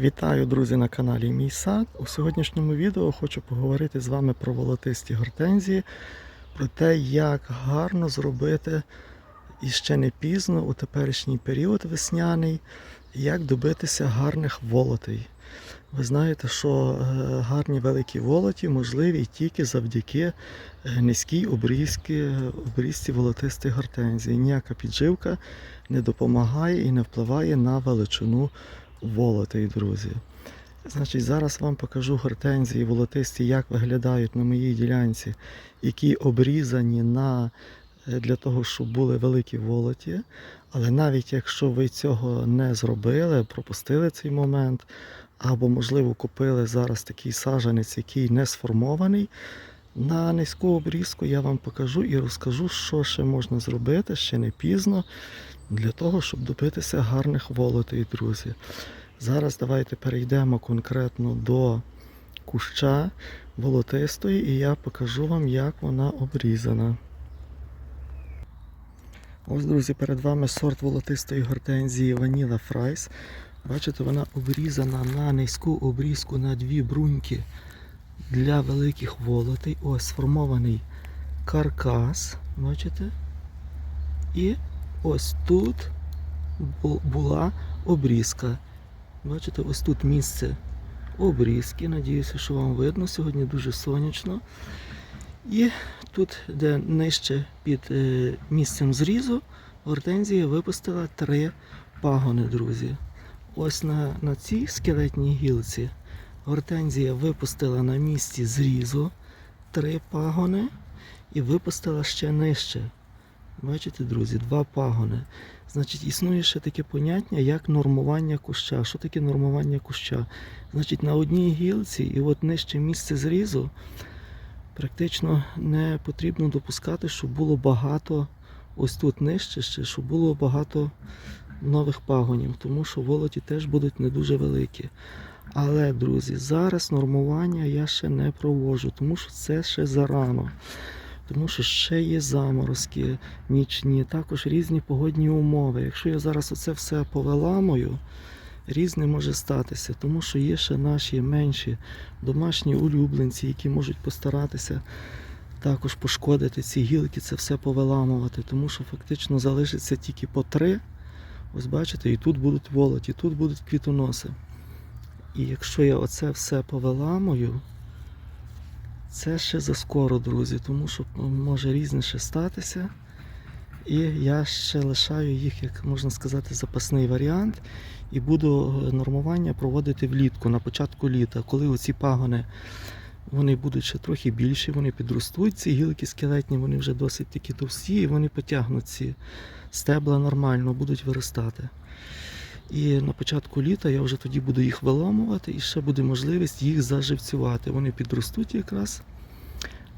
Вітаю, друзі, на каналі Мій Сад. У сьогоднішньому відео хочу поговорити з вами про волотисті гортензії, про те, як гарно зробити і ще не пізно у теперішній період весняний, як добитися гарних волотей. Ви знаєте, що е, гарні великі волоті можливі тільки завдяки е, низькій обрізці, обрізці волотистих гортензій. Ніяка підживка не допомагає і не впливає на величину волотий, друзі. Значить, зараз вам покажу гортензії волотисті, як виглядають на моїй ділянці, які обрізані на, е, для того, щоб були великі волоті. Але навіть якщо ви цього не зробили, пропустили цей момент, або, можливо, купили зараз такий саджанець, який не сформований, на низьку обрізку я вам покажу і розкажу, що ще можна зробити, ще не пізно, для того, щоб добитися гарних волотей, друзі. Зараз давайте перейдемо конкретно до куща волотистої, і я покажу вам, як вона обрізана. Ось, друзі, перед вами сорт волотистої гортензії Vanilla Fries. Бачите, вона обрізана на низьку обрізку на дві бруньки для великих волотей. Ось сформований каркас. Бачите? І ось тут була обрізка. Бачите, ось тут місце обрізки. Надіюся, що вам видно. Сьогодні дуже сонячно. І тут, де нижче під е, місцем зрізу, гортензія випустила три пагони, друзі. Ось на, на цій скелетній гілці гортензія випустила на місці зрізу три пагони і випустила ще нижче. Бачите, друзі, два пагони. Значить, існує ще таке поняття, як нормування куща. Що таке нормування куща? Значить, на одній гілці і от нижче місце зрізу практично не потрібно допускати, щоб було багато, ось тут нижче ще, щоб було багато нових пагонів, тому що волоті теж будуть не дуже великі. Але, друзі, зараз нормування я ще не проводжу, тому що це ще зарано. Тому що ще є заморозки нічні, також різні погодні умови. Якщо я зараз оце все повиламую, різне може статися, тому що є ще наші менші домашні улюбленці, які можуть постаратися також пошкодити ці гілки, це все повиламувати, тому що фактично залишиться тільки по три. Ось бачите, і тут будуть волоті, тут будуть квітоноси. І якщо я оце все повиламую, це ще заскоро, друзі, тому що може різне ще статися. І я ще лишаю їх, як можна сказати, запасний варіант. І буду е, нормування проводити влітку, на початку літа, коли оці пагони вони будуть ще трохи більші, вони підростуть, ці гілки скелетні, вони вже досить такі товсті, і вони потягнуть ці стебла нормально, будуть виростати. І на початку літа я вже тоді буду їх виламувати і ще буде можливість їх заживцювати. Вони підростуть якраз.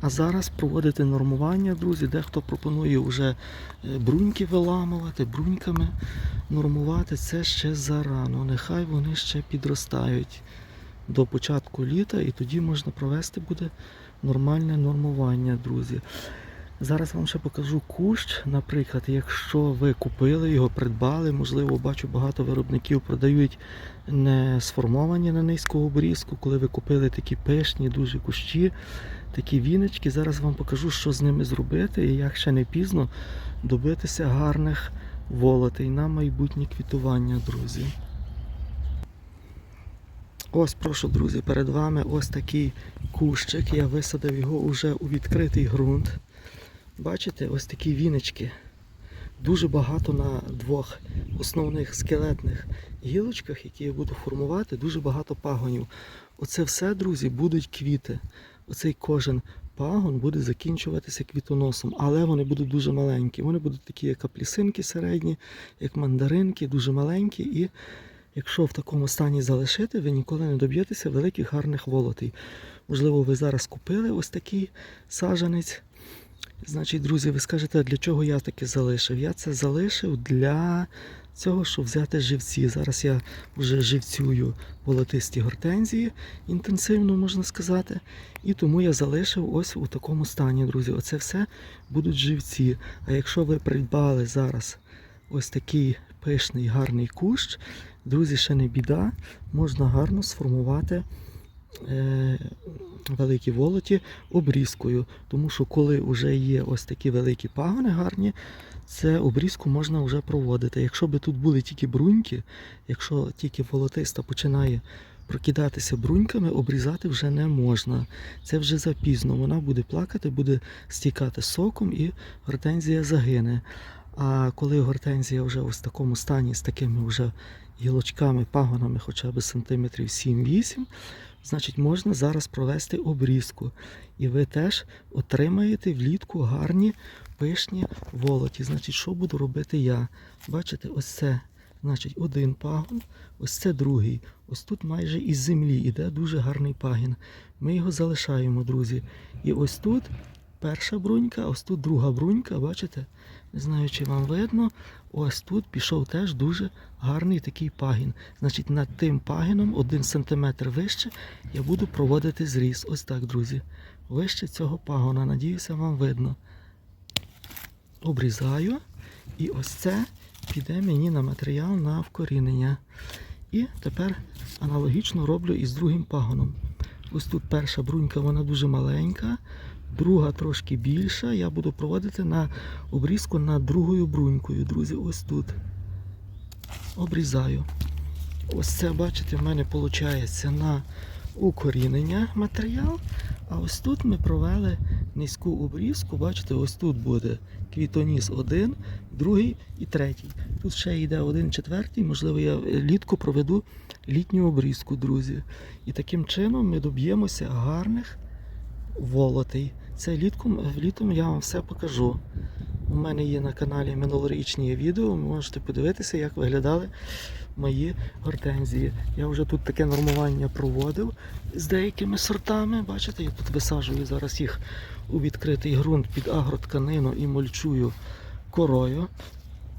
А зараз проводити нормування, друзі. Дехто пропонує вже е, бруньки виламувати, бруньками нормувати. Це ще зарано. Нехай вони ще підростають до початку літа, і тоді можна провести буде нормальне нормування, друзі. Зараз вам ще покажу кущ, наприклад, якщо ви купили його, придбали, можливо, бачу, багато виробників продають не сформовані на низьку обрізку, коли ви купили такі пишні, дуже кущі, такі віночки. Зараз вам покажу, що з ними зробити і як ще не пізно добитися гарних волотей на майбутнє квітування, друзі. Ось, прошу, друзі, перед вами ось такий кущик. Я висадив його уже у відкритий ґрунт. Бачите, ось такі віночки. Дуже багато на двох основних скелетних гілочках, які я буду формувати, дуже багато пагонів. Оце все, друзі, будуть квіти. Оцей кожен пагон буде закінчуватися квітоносом, але вони будуть дуже маленькі. Вони будуть такі, як аплісинки середні, як мандаринки, дуже маленькі. І якщо в такому стані залишити, ви ніколи не доб'єтеся великих гарних волотей. Можливо, ви зараз купили ось такий саджанець. Значить, друзі, ви скажете, для чого я таке залишив? Я це залишив для цього, щоб взяти живці. Зараз я вже живцюю волотисті гортензії, інтенсивно можна сказати. І тому я залишив ось у такому стані, друзі. Оце все будуть живці. А якщо ви придбали зараз ось такий пишний, гарний кущ. Друзі, ще не біда, можна гарно сформувати великі волоті обрізкою. Тому що коли вже є ось такі великі пагони гарні, це обрізку можна вже проводити. Якщо би тут були тільки бруньки, якщо тільки волотиста починає прокидатися бруньками, обрізати вже не можна. Це вже запізно. Вона буде плакати, буде стікати соком і гортензія загине. А коли гортензія вже в такому стані, з такими вже гілочками, пагонами хоча б сантиметрів 7-8, значить можна зараз провести обрізку. І ви теж отримаєте влітку гарні пишні волоті. Значить, що буду робити я? Бачите, ось це. Значить, один пагон, ось це другий. Ось тут майже із землі іде дуже гарний пагін. Ми його залишаємо, друзі. І ось тут перша брунька, ось тут друга брунька, бачите? Не знаю, чи вам видно. Ось тут пішов теж дуже гарний такий пагін. Значить, над тим пагіном, один сантиметр вище, я буду проводити зріз. Ось так, друзі. Вище цього пагона. Надіюся, вам видно. Обрізаю. І ось це піде мені на матеріал на вкорінення. І тепер аналогічно роблю і з другим пагоном. Ось тут перша брунька, вона дуже маленька, друга трошки більша. Я буду проводити на обрізку над другою брунькою, друзі. Ось тут. Обрізаю. Ось це, бачите, в мене виходить на укорінення матеріал. А ось тут ми провели низьку обрізку. Бачите, ось тут буде квітоніс один, другий і третій. Тут ще йде один четвертий, можливо, я літку проведу літню обрізку, друзі. І таким чином ми доб'ємося гарних волотей. Це літком, літом я вам все покажу. У мене є на каналі минулорічні відео, ви можете подивитися, як виглядали мої гортензії. Я вже тут таке нормування проводив з деякими сортами. Бачите, я тут висаджую зараз їх у відкритий ґрунт під агротканину і мульчую корою.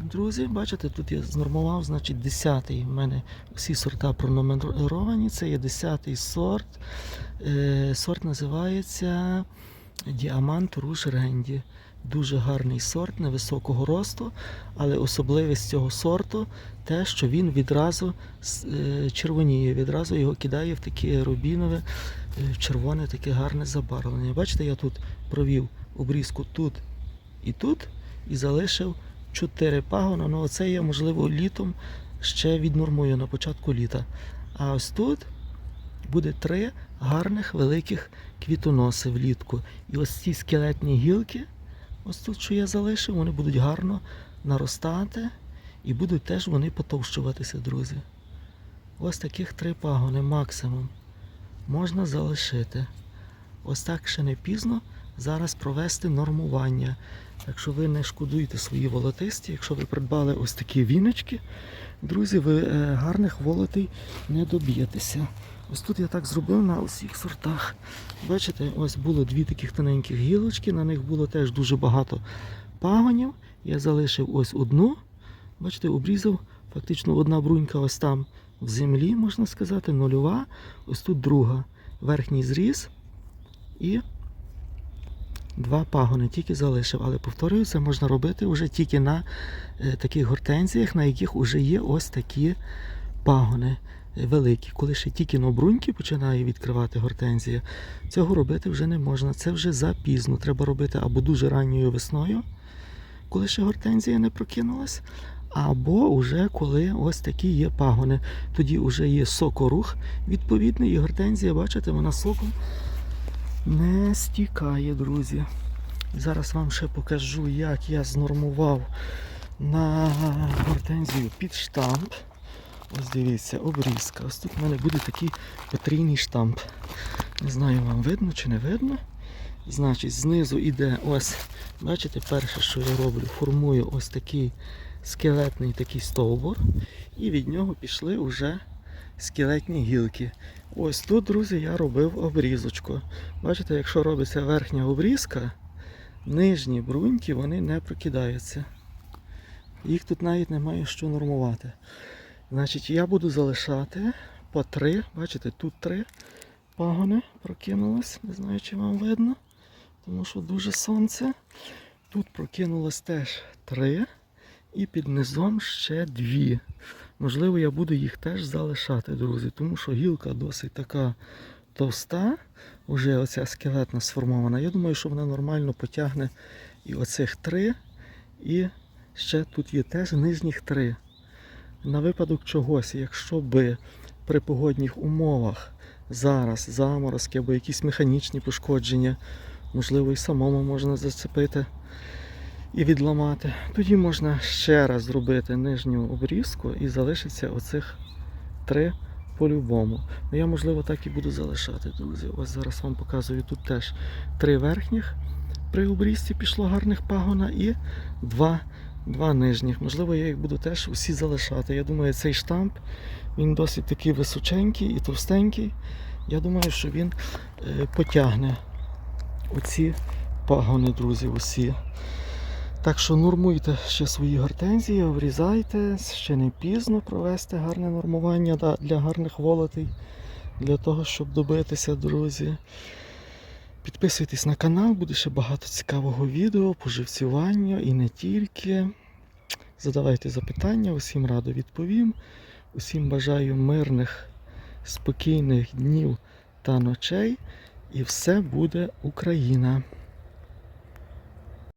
Друзі, бачите, тут я знормував, значить 10-й. У мене всі сорта пронумеровані. Це є 10-й сорт. Е, сорт називається Діамант Руш Ренді. Дуже гарний сорт невисокого росту, але особливість цього сорту те, що він відразу е, червоніє, відразу його кидає в таке рубінове, е, червоне таке гарне забарвлення. Бачите, я тут провів обрізку тут і тут і залишив 4 пагона. Ну, оце я, можливо, літом ще віднормую на початку літа. А ось тут буде три гарних великих квітоноси влітку. І ось ці скелетні гілки, ось тут, що я залишив, вони будуть гарно наростати і будуть теж вони потовщуватися, друзі. Ось таких три пагони максимум можна залишити. Ось так ще не пізно зараз провести нормування. Так що ви не шкодуйте свої волотисті, якщо ви придбали ось такі віночки, друзі, ви е, гарних волотей не доб'єтеся. Ось тут я так зробив на усіх сортах. Бачите, ось було дві таких тоненьких гілочки, на них було теж дуже багато пагонів. Я залишив ось одну. Бачите, обрізав фактично одна брунька ось там в землі, можна сказати, нульова. Ось тут друга. Верхній зріз і два пагони тільки залишив. Але повторюю, це можна робити вже тільки на е, таких гортензіях, на яких вже є ось такі пагони великі. Коли ще тільки на бруньки починає відкривати гортензія, цього робити вже не можна. Це вже запізно. Треба робити або дуже ранньою весною, коли ще гортензія не прокинулась, або вже коли ось такі є пагони. Тоді вже є сокорух відповідний, і гортензія, бачите, вона соком не стікає, друзі. Зараз вам ще покажу, як я знормував на гортензію під штамп. Ось дивіться, обрізка. Ось тут в мене буде такий потрійний штамп. Не знаю, вам видно чи не видно. Значить, знизу йде ось, бачите, перше, що я роблю, формую ось такий скелетний такий стовбур, і від нього пішли вже скелетні гілки. Ось тут, друзі, я робив обрізочку. Бачите, якщо робиться верхня обрізка, нижні бруньки вони не прокидаються. Їх тут навіть немає що нормувати. Значить, я буду залишати по три. Бачите, тут три пагони прокинулось. Не знаю, чи вам видно, тому що дуже сонце. Тут прокинулось теж три. І під низом ще дві. Можливо, я буду їх теж залишати, друзі, тому що гілка досить така товста, вже оця скелетна сформована. Я думаю, що вона нормально потягне і оцих три, і ще тут є теж нижніх три. На випадок чогось, якщо би при погодних умовах зараз заморозки або якісь механічні пошкодження, можливо, і самому можна зацепити і відламати. Тоді можна ще раз зробити нижню обрізку і залишиться оцих три по-любому. Ну, я, можливо, так і буду залишати, друзі. Ось зараз вам показую тут теж три верхніх при обрізці пішло гарних пагона і два, два нижніх. Можливо, я їх буду теж усі залишати. Я думаю, цей штамп він досить такий височенький і товстенький. Я думаю, що він е, потягне оці пагони, друзі, усі. Так що нормуйте ще свої гортензії, обрізайте, ще не пізно провести гарне нормування для гарних волотей, для того, щоб добитися, друзі. Підписуйтесь на канал, буде ще багато цікавого відео поживцювання і не тільки. Задавайте запитання, усім радо відповім. Усім бажаю мирних, спокійних днів та ночей. І все буде Україна!